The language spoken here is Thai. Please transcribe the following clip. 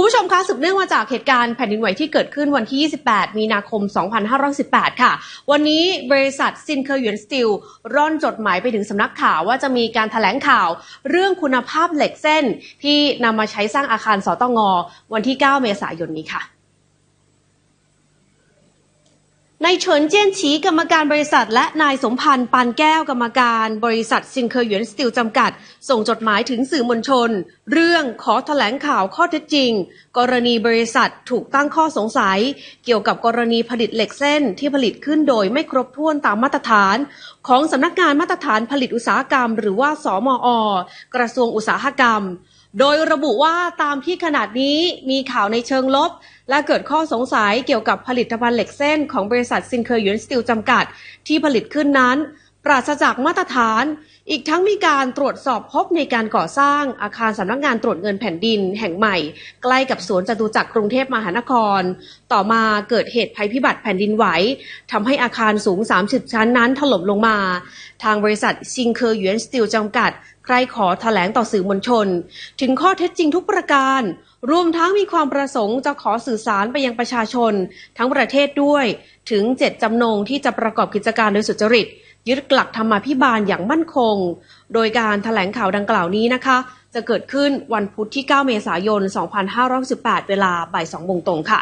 คุณผู้ชมคะสืบเนื่องมาจากเหตุการณ์แผ่นดินไหวที่เกิดขึ้นวันที่ 28 มีนาคม 2518 ค่ะ วันนี้บริษัทซินเคอร์ยวนสตีลร่อนจดหมายไปถึงสำนักข่าวว่าจะมีการถแถลงข่าว เรื่องคุณภาพเหล็กเส้นที่นำมาใช้สร้างอาคารสตงวันที่ 9 เมษายนนี้ค่ะ นายเฉินเจี้ยนฉีกรรมการบริษัท และนายสมพันธ์ปานแก้วกรรมการบริษัทซิงเคอร์หยวนสตีลจำกัด ส่งจดหมายถึงสื่อมวลชน เรื่องขอแถลงข่าวข้อเท็จจริง กรณีบริษัทถูกตั้งข้อสงสัย เกี่ยวกับกรณีผลิตเหล็กเส้นที่ผลิตขึ้นโดยไม่ครบถ้วนตามมาตรฐาน ของสำนักงานมาตรฐานผลิตอุตสาหกรรม หรือว่าสอมอกระทรวงอุตสาหกรรม โดยระบุว่าตามที่ขนาดนี้มีข่าวในเชิงลบ และเกิดข้อสงสัยเกี่ยวกับผลิตภัณฑ์เหล็กเส้นของบริษัทซินเคอร์ยูนสติลจำกัด ที่ผลิตขึ้นนั้น ราศจากมาตรฐาน อีกทั้งมีการตรวจสอบพบในการก่อสร้างอาคารสำนักงานตรวจเงินแผ่นดินแห่งใหม่ ใกล้กับสวนจตุจักรกรุงเทพมหานคร ต่อมาเกิดเหตุภัยพิบัติแผ่นดินไหวทำให้อาคารสูง 30 ชั้นนั้นถล่มลงมา ทางบริษัทซิงเคอร์หยวนสตีลจำกัด ใครขอแถลงต่อสื่อมวลชน ถึงข้อเท็จจริงทุกประการรวมทั้งมีความประสงค์จะขอสื่อสารไปยังประชาชน ทั้งประเทศด้วย ถึงเจ็ดจำนงที่จะประกอบกิจการโดยสุจริต ยึดหลักธรรมาภิบาลอย่างมั่นคง โดยการถแถลงข่าวดังกล่าวนี้นะคะ จะเกิดขึ้นวันพุธที่ 9 เมษายน 2518 เวลาบ่าย2โมงตรงค่ะ